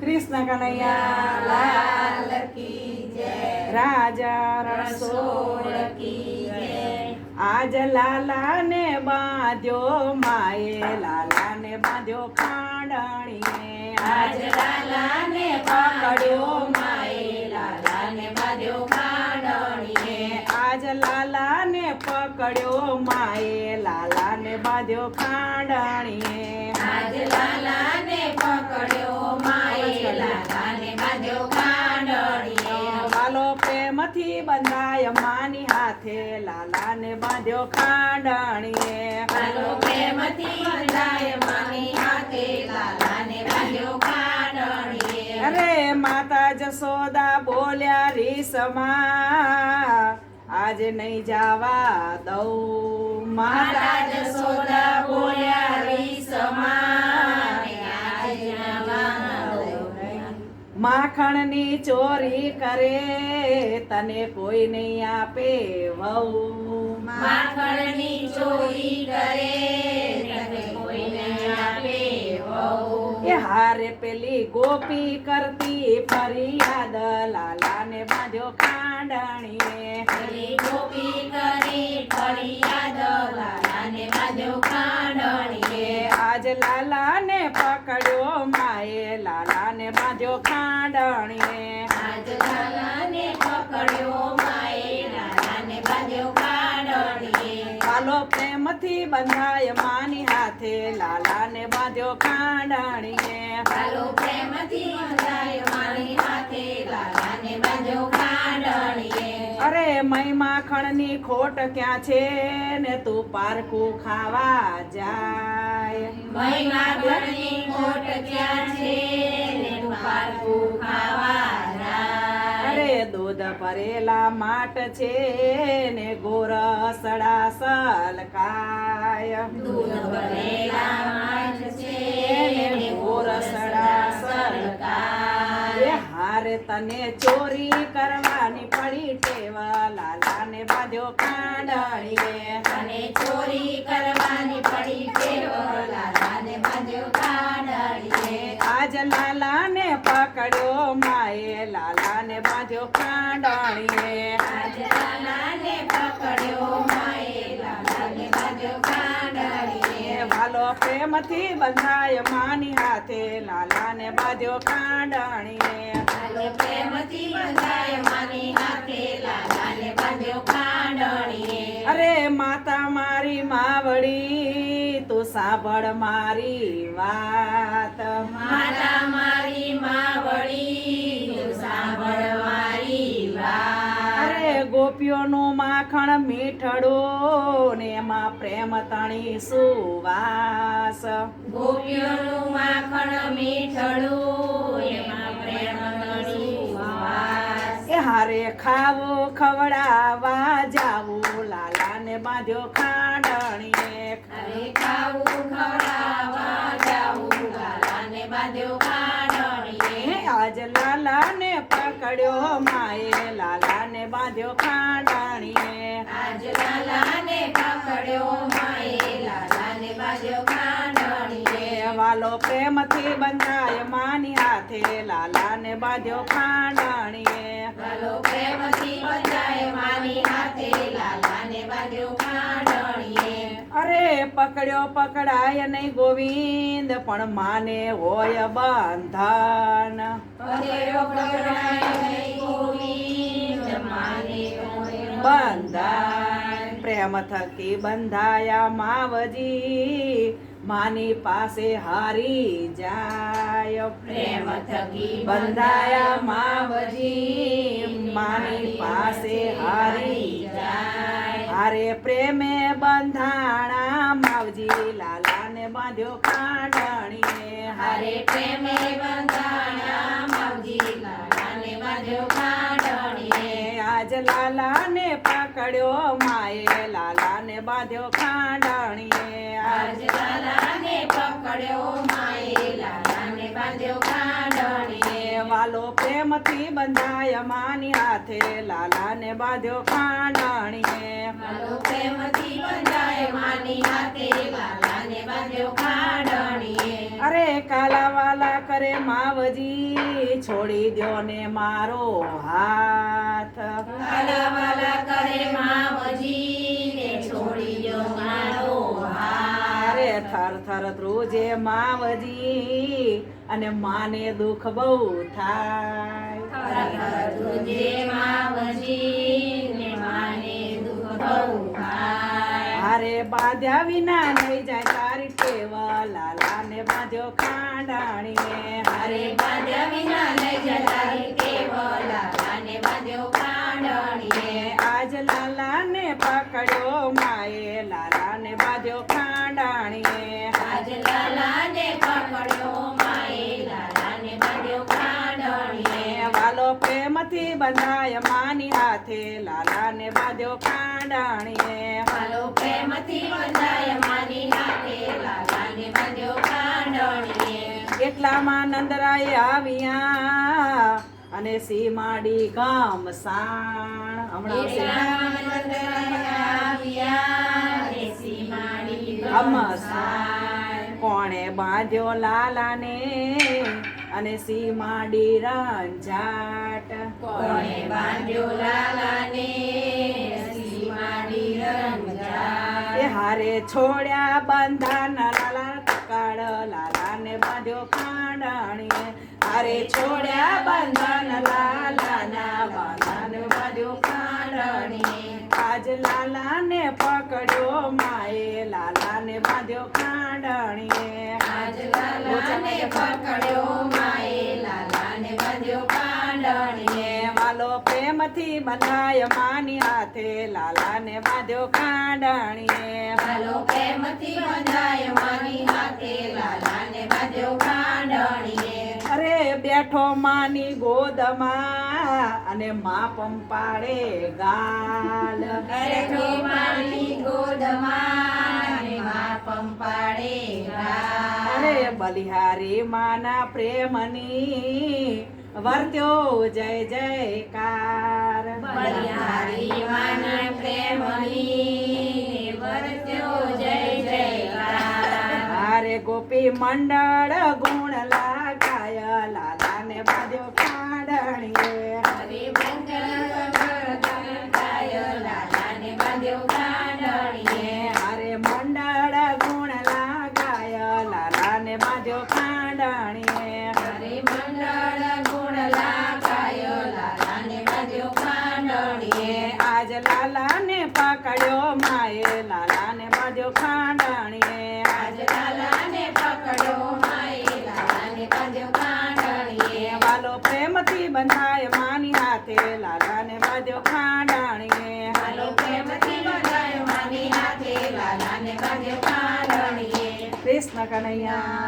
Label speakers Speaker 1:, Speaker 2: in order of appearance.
Speaker 1: કૃષ્ણ કનૈયા લાલ રાજા રણછોડ આજ લાલા ને બાંધ્યો માએ લાલા ને બાંધ્યો ખાંડણીએ. આજ લાલા ને પકડ્યો માએ લાલા ને બાંધ્યો ખાંડણીએ. આજ લાલા ને પકડ્યો માએ લાલા ને બાંધ્યો ખાંડણીએ. પ્રેમથી બંધાય માની હાથે લાલા ને બાંધ્યો ખાંડણીએ
Speaker 2: વાલો પ્રેમથી બંધાય માની હાથે લાલાને બાંધ્યો ખાંડણીએ.
Speaker 1: અરે માતા જસોદા બોલ્યા રીસમાં આજે નહીં જાવા દઉં
Speaker 2: માતા જશોદા બોલ્યા રીસમાં,
Speaker 1: માખણની ચોરી કરે તને કોઈ નહીં આપે વહુ
Speaker 2: માખણની ચોરી કરે તને કોઈને આપે વહુ.
Speaker 1: એ હારે પેલી ગોપી કરતી ફરિયાદ લાલાને બાંધ્યો ખાંડણીએ
Speaker 2: પેલી ગોપી કરી ફરિયાદ લાલાને બાંધ્યો ખાંડણીએ.
Speaker 1: આજ લાલાને પકડ્યો માએ લાલાને બાંધ્યો ખાંડણીએ
Speaker 2: આજ લાલાને પકડ્યો માએ લાલાને બાંધ્યો ખાંડણીએ.
Speaker 1: વાલો પ્રેમથી બંધાય માની હાથે લાલાને બાંધ્યો કાંડાણીએ
Speaker 2: વાલો પ્રેમથી બંધાય માની હાથે લાલાને બાંધ્યો કાંડાણીએ
Speaker 1: અરે મય માખણની ખોટ ક્યાં છે ને તું પારકું ખાવા જાય?
Speaker 2: મહિમા ઘરની ખોટ ક્યાં છે ને તું પારકું ખાવા જાય.
Speaker 1: દૂધ ભરેલા માટ છે ને ગોરસડા સલકાય
Speaker 2: દૂધ ભરેલા માટ છે ને
Speaker 1: ગોરસડા સલકાય હારે તને ચોરી કરવાની પડી ટેવ લાલાને બાંધ્યો કાંડણીએ.
Speaker 2: તને ચોરી કરવાની પડી ટેવ લાલાને બાંધ્યો કાંડળીએ.
Speaker 1: આજ લાલાને પકડ્યો માએ લાલાને બાંધ્યો કાંડણીએ
Speaker 2: આજ લાલાને પકડ્યો માએ લાલાને બાંધ્યો કાંડળીએ.
Speaker 1: એ વાલો પ્રેમથી બંધાય માની હાથે. લાલાને બાંધ્યો કાંડણીએ
Speaker 2: પ્રેમથી બંધાય માની હાથે. લાલાને બાંધ્યો કાંડળીએ.
Speaker 1: અરે માતા મારી માવડી તું સાંભળ મારી વાત.
Speaker 2: માતા મારી માવડી
Speaker 1: ગોપીઓનું માખણ મીઠડું ને એમાં પ્રેમ તણી સુવાસ
Speaker 2: ગોપીઓનું માખણ મીઠડું એમાં પ્રેમ તણી વાસ.
Speaker 1: એ હારે ખાવું ખવડાવા જાવું લાલાને બાંધ્યો ખાંડણીએ
Speaker 2: અરે ખાવું ખવડાવવા જાવું લાલાને બાંધ્યો કાંડણીએ.
Speaker 1: આજ લાલાને પકડ્યો માએ લાલાને બાંધ્યો ખાંડણીએ
Speaker 2: આજ લાલાને પકડ્યો માએ લાલાને બાંધ્યો કાંડણીએ.
Speaker 1: એ વાલો પ્રેમથી બંધાય માની હાથે લાલાને બાંધ્યો ખાંડણીએ
Speaker 2: વાલો પ્રેમથી બંધાય મારી હાથે લાલાને બાંધ્યો કાંડણીએ.
Speaker 1: અરે પકડ્યો પકડાય નહીં ગોવિંદ પણ માને હોય બંધન. બંધન. પ્રેમ થકી બંધાયા માવજી માની પાસે હારી જાય.
Speaker 2: પ્રેમ થકી
Speaker 1: બંધાયા માવજી માની પાસે હારી
Speaker 2: જાય.
Speaker 1: હારે પ્રેમે બંધાણા માવજી લાલાને બાંધ્યો કાંડણીએ
Speaker 2: હારે પ્રેમે બંધાણા માવજી લાલાને બાંધ્યો કાંડણીએ.
Speaker 1: આજ લાલાને પકડ્યો માએ લાલાને બાંધ્યો ખાંડણીએ
Speaker 2: આજ લાલાને પકડ્યો માએ લાલાને બાંધ્યો કાંડણીએ.
Speaker 1: વાલો વાલો પ્રેમથી બંધાય માની હાથે લાલાને બાંધ્યો ખાંડણીએ
Speaker 2: માલો પ્રેમથી બંધાય માની
Speaker 1: અરે કાલાવાલા કરે માવજી છોડી દ્યો ને મારો હાથ.
Speaker 2: વાલા વાલા કરે માવજી ને છોડી દો મારો
Speaker 1: અરે થર થર ધ્રુજે માવજી અને માને દુઃખ બહુ થાય.
Speaker 2: માવજી ને માને દુખ બહુ થાય.
Speaker 1: અરે બાંધ્યા વિના નહીં જાય તારી ટેવા. લાલા ને બાંધ્યો ખાંડાણીએ.
Speaker 2: અરે બાંધ્યા વિના લઈ ટેવા. લાલા ને બાંધ્યો ખાંડાણીએ.
Speaker 1: આજ લાલા ને પકડ્યો માએ. લાલા ને બાંધ્યો ખાંડાણીએ.
Speaker 2: આજ લાલાને પકડ્યો માએ લાલાને બાંધ્યો ખાંડણીએ
Speaker 1: પ્રેમથી બંધાય માની હાથે લાલાને બાંધ્યો ખાંડાણીએ.
Speaker 2: હાલો પ્રેમથી બંધાય માની હાથે લાલાને બાંધ્યો ખાંડણીએ.
Speaker 1: એટલામાં નંદરાય આવ્યા અને સીમાડી ગામ સાણ હમણાં. કોણે બાંધ્યો લાલાને? અને સીમાડી રંજાટ
Speaker 2: કોણે બાંધ્યો લાલાને?
Speaker 1: એ હારે છોડ્યા બંધાન લાલા કાળ લાલાને બાંધ્યો ખાંડાણીએ. હારે છોડ્યા બંધાન લાલાના બાંધાને બાંધ્યો ખાંડાણીએ. આજ લાલાને પકડ્યો માએ લાલાને બાંધ્યો ખાંડાણીએ.
Speaker 2: આજ લાલાને પકડ્યો માએ લાલાને બાંધ્યો ખાંડણીએ
Speaker 1: એ વાલો પ્રેમથી બનાય માની હાથે લાલાને બાંધ્યો ખાંડાણીએ.
Speaker 2: વાલો પ્રેમથી બનાય માની હાથે લાલાને બાંધ્યો ખાંડણીએ.
Speaker 1: અરે બેઠો માની ગોદમાં અને મા પંપાડે ગાલ.
Speaker 2: બેઠો માની ગોદમાં મા પંપાડે ગાલ.
Speaker 1: અરે બલિહારી માના પ્રેમની વર્ત્યો જય જયકાર
Speaker 2: બલિહારી મન પ્રેમની વર્ત્યો જય જયકાર
Speaker 1: અરે ગોપી મંડળ ગુણ લાગાય લાલાને બાંધ્યો ખાંડણીએ
Speaker 2: હરે મંગળ ગાય લાલાને બાંધ્યો ખાંડણીએ
Speaker 1: અરે મંડળ ગુણ લાગાય લાલાને બાંધ્યો ખાંડણીએ
Speaker 2: હરે મંડળ ગુણ લાગાય લાલાને બાંધ્યો ખાંડણીએ
Speaker 1: આજ લાલાને પકડ્યો માએ લાલાને બાંધ્યો ખાંડણીએ
Speaker 2: આજ લાલાને પકડ્યો માએ લાલાને બાંધ્યો ખાંડણીએ
Speaker 1: વાલો પ્રેમથી બંધાય માની હાથે લાલાને બાંધ્યો ખાંડણીએ.
Speaker 2: હાલો પ્રેમથી બંધાય માની હાથે લાલાને બાંધ્યો ખાંડણીએ.
Speaker 1: કૃષ્ણ કનૈયા.